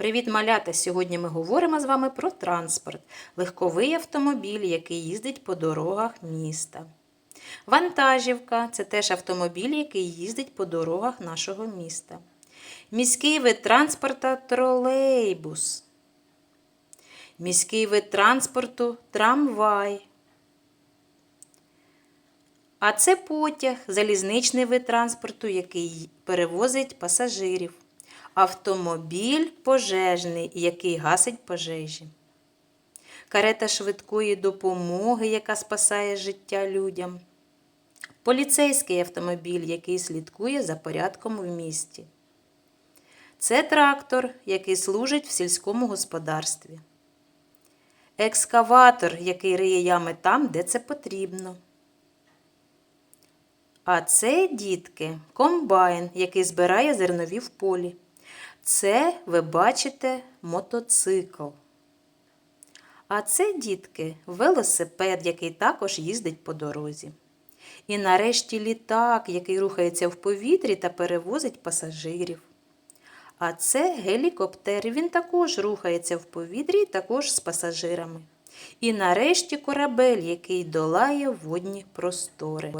Привіт, малята! Сьогодні ми говоримо з вами про транспорт. Легковий автомобіль, який їздить по дорогах міста. Вантажівка це теж автомобіль, який їздить по дорогах нашого міста. Міський вид транспорта тролейбус. Міський вид транспорту трамвай. А це потяг, залізничний вид транспорту, який перевозить пасажирів. Автомобіль пожежний, який гасить пожежі. Карета швидкої допомоги, яка спасає життя людям. Поліцейський автомобіль, який слідкує за порядком в місті. Це трактор, який служить в сільському господарстві. Екскаватор, який риє ями там, де це потрібно. А це, дітки, комбайн, який збирає зернові в полі. Це, ви бачите, мотоцикл. А це, дітки, велосипед, який також їздить по дорозі. І нарешті літак, який рухається в повітрі та перевозить пасажирів. А це гелікоптер, він також рухається в повітрі, також з пасажирами. І нарешті корабель, який долає водні простори.